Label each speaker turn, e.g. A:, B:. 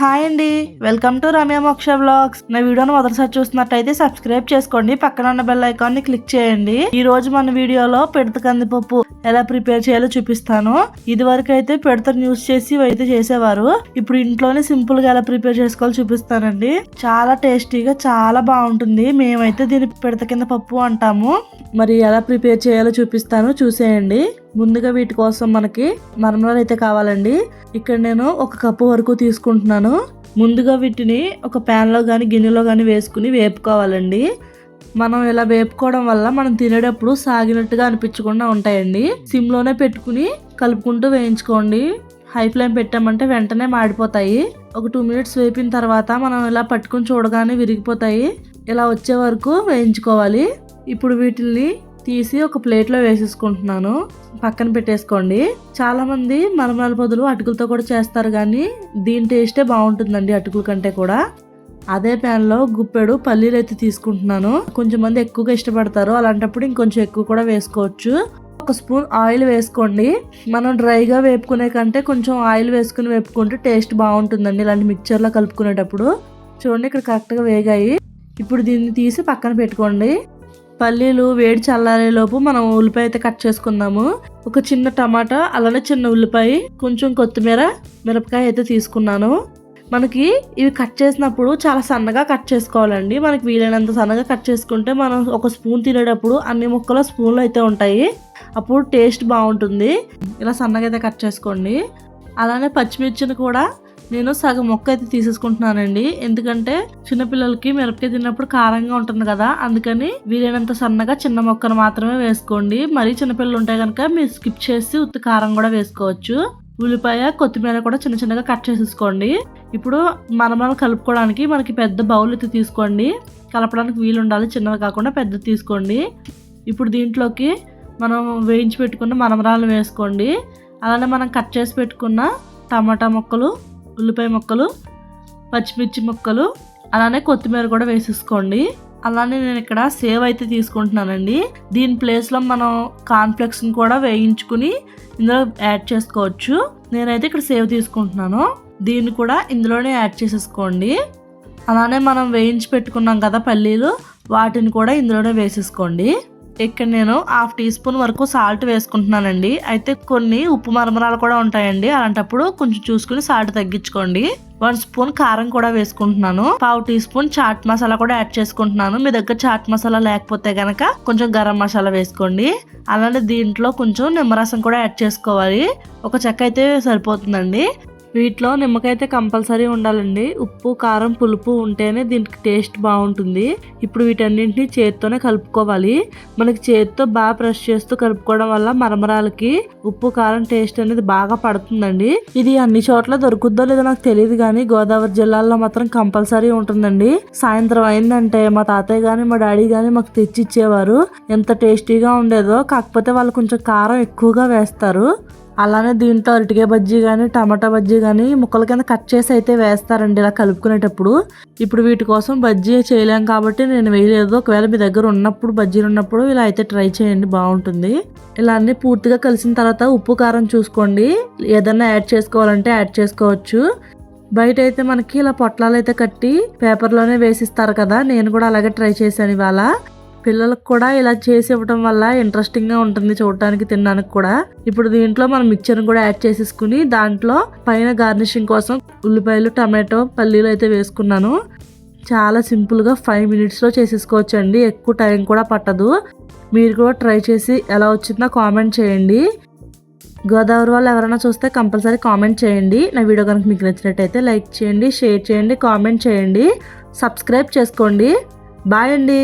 A: Hi అండి. Welcome to Ramya మోక్ష blogs నా వీడియోను మొదటిసారి చూస్తున్నట్టయితే సబ్స్క్రైబ్ చేసుకోండి. పక్కన ఉన్న బెల్ ఐకాన్ని క్లిక్ చేయండి. ఈ రోజు మన వీడియోలో పెడత కందిపప్పు ఎలా ప్రిపేర్ చేయాలో చూపిస్తాను. ఇది వరకు అయితే పెడతను యూస్ చేసి అయితే చేసేవారు. ఇప్పుడు ఇంట్లోనే సింపుల్గా ఎలా ప్రిపేర్ చేసుకోవాలో చూపిస్తానండి. చాలా టేస్టీగా చాలా బాగుంటుంది. మేమైతే దీన్ని పిడత కింద పప్పు అంటాము. మరి ఎలా ప్రిపేర్ చేయాలో చూపిస్తాను. చూసేయండి. ముందుగా వీటి కోసం మనకి మరమరాలు అయితే కావాలండి. ఇక్కడ నేను ఒక కప్పు వరకు తీసుకుంటున్నాను. ముందుగా వీటిని ఒక ప్యాన్లో కానీ గిన్నెలో కానీ వేసుకుని వేపుకోవాలండి. మనం ఇలా వేపుకోవడం వల్ల మనం తినేటప్పుడు సాగినట్టుగా అనిపించకుండా ఉంటాయండి. సిమ్లోనే పెట్టుకుని కలుపుకుంటూ వేయించుకోండి. హై ఫ్లేమ్ పెట్టామంటే వెంటనే మాడిపోతాయి. ఒక టూ మినిట్స్ వేపిన తర్వాత మనం ఇలా పట్టుకుని చూడగానే విరిగిపోతాయి. ఇలా వచ్చే వరకు వేయించుకోవాలి. ఇప్పుడు వీటిని తీసి ఒక ప్లేట్లో వేసేసుకుంటున్నాను. పక్కన పెట్టేసుకోండి. చాలామంది మలమల మరమరాల పొదులు అటుకులతో కూడా చేస్తారు కానీ దీని టేస్టే బాగుంటుందండి అటుకుల కంటే కూడా. అదే ప్యాన్లో గుప్పెడు పల్లీలు అయితే తీసుకుంటున్నాను. కొంచెం మంది ఎక్కువగా ఇష్టపడతారు. అలాంటప్పుడు ఇంకొంచెం ఎక్కువ కూడా వేసుకోవచ్చు. ఒక స్పూన్ ఆయిల్ వేసుకోండి. మనం డ్రైగా వేపుకునే కంటే కొంచెం ఆయిల్ వేసుకుని వేపుకుంటే టేస్ట్ బాగుంటుందండి ఇలాంటి మిక్చర్లో కలుపుకునేటప్పుడు. చూడండి ఇక్కడ కరెక్ట్గా వేగాయి. ఇప్పుడు దీన్ని తీసి పక్కన పెట్టుకోండి. పల్లీలు వేడి చల్లారేలోపు మనం ఉల్లిపాయ అయితే కట్ చేసుకుందాము. ఒక చిన్న టమాటా అలానే చిన్న ఉల్లిపాయ కొంచెం కొత్తిమీర మిరపకాయ అయితే తీసుకున్నాను. మనకి ఇవి కట్ చేసినప్పుడు చాలా సన్నగా కట్ చేసుకోవాలండి. మనకి వీలైనంత సన్నగా కట్ చేసుకుంటే మనం ఒక స్పూన్ తినేటప్పుడు అన్ని ముక్కలు స్పూన్లు అయితే ఉంటాయి. అప్పుడు టేస్ట్ బాగుంటుంది. ఇలా సన్నగా అయితే కట్ చేసుకోండి. అలానే పచ్చిమిర్చిని కూడా నేను సగం మొక్క అయితే తీసేసుకుంటున్నానండి. ఎందుకంటే చిన్నపిల్లలకి మిరపకాయ తిన్నప్పుడు కారంగా ఉంటుంది కదా అందుకని వీలైనంత సన్నగా చిన్న మొక్కను మాత్రమే వేసుకోండి. మరీ చిన్నపిల్లలు ఉంటే కనుక మీరు స్కిప్ చేసి ఉత్తి కారం కూడా వేసుకోవచ్చు. ఉల్లిపాయ కొత్తిమీర కూడా చిన్న చిన్నగా కట్ చేసేసుకోండి. ఇప్పుడు మనమలు కలుపుకోవడానికి మనకి పెద్ద బౌల్ అయితే తీసుకోండి. కలపడానికి వీలు ఉండాలి చిన్నది కాకుండా పెద్దది తీసుకోండి. ఇప్పుడు దీంట్లోకి మనం వేయించి పెట్టుకున్న మనమరాలు వేసుకోండి. అలానే మనం కట్ చేసి పెట్టుకున్న టమాటా ముక్కలు ఉల్లిపాయ ముక్కలు పచ్చిమిర్చి ముక్కలు అలానే కొత్తిమీర కూడా వేసేసుకోండి. అలానే నేను ఇక్కడ సేవ్ అయితే తీసుకుంటున్నానండి. దీని ప్లేస్లో మనం కాన్ఫ్లెక్స్ని కూడా వేయించుకుని ఇందులో యాడ్ చేసుకోవచ్చు. నేనైతే ఇక్కడ సేవ్ తీసుకుంటున్నాను. దీన్ని కూడా ఇందులోనే యాడ్ చేసేసుకోండి. అలానే మనం వేయించి పెట్టుకున్నాం కదా పల్లీలు వాటిని కూడా ఇందులోనే వేసేసుకోండి. ఇక్కడ నేను హాఫ్ టీ స్పూన్ వరకు సాల్ట్ వేసుకుంటున్నానండి. అయితే కొన్ని ఉప్పు మరమరాలు కూడా ఉంటాయండి. అలాంటప్పుడు కొంచెం చూసుకుని సాల్ట్ తగ్గించుకోండి. వన్ స్పూన్ కారం కూడా వేసుకుంటున్నాను. పావు టీ స్పూన్ చాట్ మసాలా కూడా యాడ్ చేసుకుంటున్నాను. మీ దగ్గర చాట్ మసాలా లేకపోతే కనుక కొంచెం గరం మసాలా వేసుకోండి. అలానే దీంట్లో కొంచెం నిమ్మరసం కూడా యాడ్ చేసుకోవాలి. ఒక చెక్క అయితే సరిపోతుందండి. వీటిలో నిమ్మకాయ అయితే కంపల్సరీ ఉండాలండి. ఉప్పు కారం పులుపు ఉంటేనే దీనికి టేస్ట్ బాగుంటుంది. ఇప్పుడు వీటన్నింటినీ చేతితోనే కలుపుకోవాలి. మనకి చేతితో బాగా ప్రెస్ చేస్తూ కలుపుకోవడం వల్ల మరమరాలకి ఉప్పు కారం టేస్ట్ అనేది బాగా పడుతుందండి. ఇది అన్ని చోట్ల దొరుకుద్దో లేదో నాకు తెలియదు కానీ గోదావరి జిల్లాలో మాత్రం కంపల్సరీ ఉంటుందండి. సాయంత్రం అయిందంటే మా తాతయ్య కానీ మా డాడీ కానీ మాకు తెచ్చి ఇచ్చేవారు ఎంత టేస్టీగా ఉండేదో కాకపోతే వాళ్ళు కొంచెం కారం ఎక్కువగా వేస్తారు. అలానే దీంట్లో అరటికాయ బజ్జీ కానీ టమాటా బజ్జీ కానీ ముక్కల కింద కట్ చేసి అయితే వేస్తారండి ఇలా కలుపుకునేటప్పుడు. ఇప్పుడు వీటి కోసం బజ్జీ చేయలేం కాబట్టి నేను వేయలేదు. ఒకవేళ మీ దగ్గర ఉన్నప్పుడు బజ్జీలు ఉన్నప్పుడు ఇలా అయితే ట్రై చేయండి బాగుంటుంది. ఇలా అన్ని పూర్తిగా కలిసిన తర్వాత ఉప్పు కారం చూసుకోండి. ఏదన్నా యాడ్ చేసుకోవాలంటే యాడ్ చేసుకోవచ్చు. బయట అయితే మనకి ఇలా పొట్లాలు అయితే కట్టి పేపర్లోనే వేసిస్తారు కదా నేను కూడా అలాగే ట్రై చేశాను ఇవాళ. పిల్లలకు కూడా ఇలా చేసి ఇవ్వడం వల్ల ఇంట్రెస్టింగ్గా ఉంటుంది చూడటానికి తినడానికి కూడా. ఇప్పుడు దీంట్లో మనం మిక్చర్ కూడా యాడ్ చేసేసుకుని దాంట్లో పైన గార్నిషింగ్ కోసం ఉల్లిపాయలు టమాటో పల్లీలు అయితే వేసుకున్నాను. చాలా సింపుల్గా ఫైవ్ మినిట్స్లో చేసేసుకోవచ్చు అండి ఎక్కువ టైం కూడా పట్టదు. మీరు కూడా ట్రై చేసి ఎలా వచ్చిందో కామెంట్ చేయండి. గోదావరి వాళ్ళు ఎవరైనా చూస్తే కంపల్సరీ కామెంట్ చేయండి. నా వీడియో కనుక మీకు నచ్చినట్టయితే లైక్ చేయండి షేర్ చేయండి కామెంట్ చేయండి. సబ్స్క్రైబ్ చేసుకోండి. బాయ్ అండి.